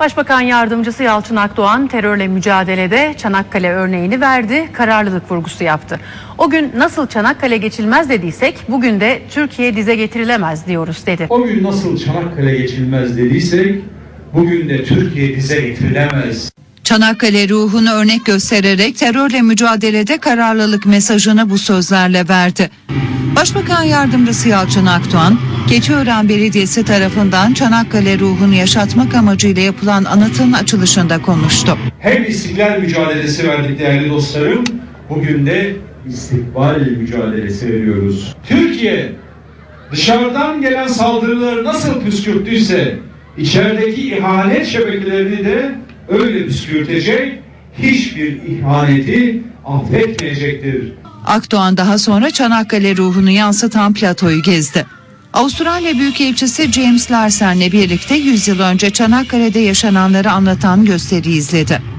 Başbakan Yardımcısı Yalçın Akdoğan terörle mücadelede Çanakkale örneğini verdi, kararlılık vurgusu yaptı. O gün nasıl Çanakkale geçilmez dediysek bugün de Türkiye dize getirilemez diyoruz dedi. O gün nasıl Çanakkale geçilmez dediysek bugün de Türkiye dize getirilemez. Çanakkale ruhunu örnek göstererek terörle mücadelede kararlılık mesajını bu sözlerle verdi. Başbakan Yardımcısı Yalçın Akdoğan, Keçiören Belediyesi tarafından Çanakkale ruhunu yaşatmak amacıyla yapılan anıtın açılışında konuştu. Hem istiklal mücadelesi verdik değerli dostlarım, bugün de istikbal mücadelesi veriyoruz. Türkiye dışarıdan gelen saldırıları nasıl püskürttüyse içerideki ihanet şebekelerini de öyle püskürtecek, hiçbir ihaneti affetmeyecektir. Akdoğan daha sonra Çanakkale ruhunu yansıtan platoyu gezdi. Avustralya Büyükelçisi James Larsen'le birlikte 100 yıl önce Çanakkale'de yaşananları anlatan gösteri izledi.